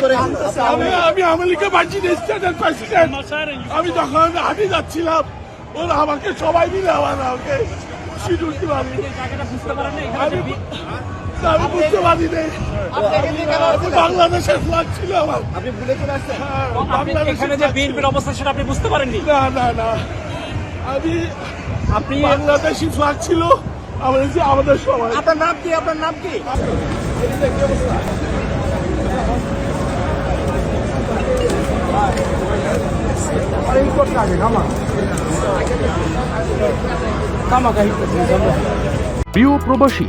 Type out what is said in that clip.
করেন আপনি আওয়ামী আমি লীগ- আমি আমেরিকা পাচ্ছি স্টেটের প্রেসিডেন্ট। আমি যখন হাঁটি যাচ্ছিলাম, ওরা আমাকে সবাই মিলে আমার আমাকে উঠতে আমি আমি বুঝতে পারি নাই বাংলাদেশের ফ্লাগ ছিল আমার। আপনি ভুলে চলে আসছেন। হ্যাঁ, এখানে যে। বিএনপির অবস্থা সেটা আপনি বুঝতে পারেননি? না না না। আমি আপনি বাংলাদেশি ফ্লাগ ছিল আমাদের যে আমাদের সবাই আপনার নাম কি? আপনার নাম কি? প্রিয় প্রবাসী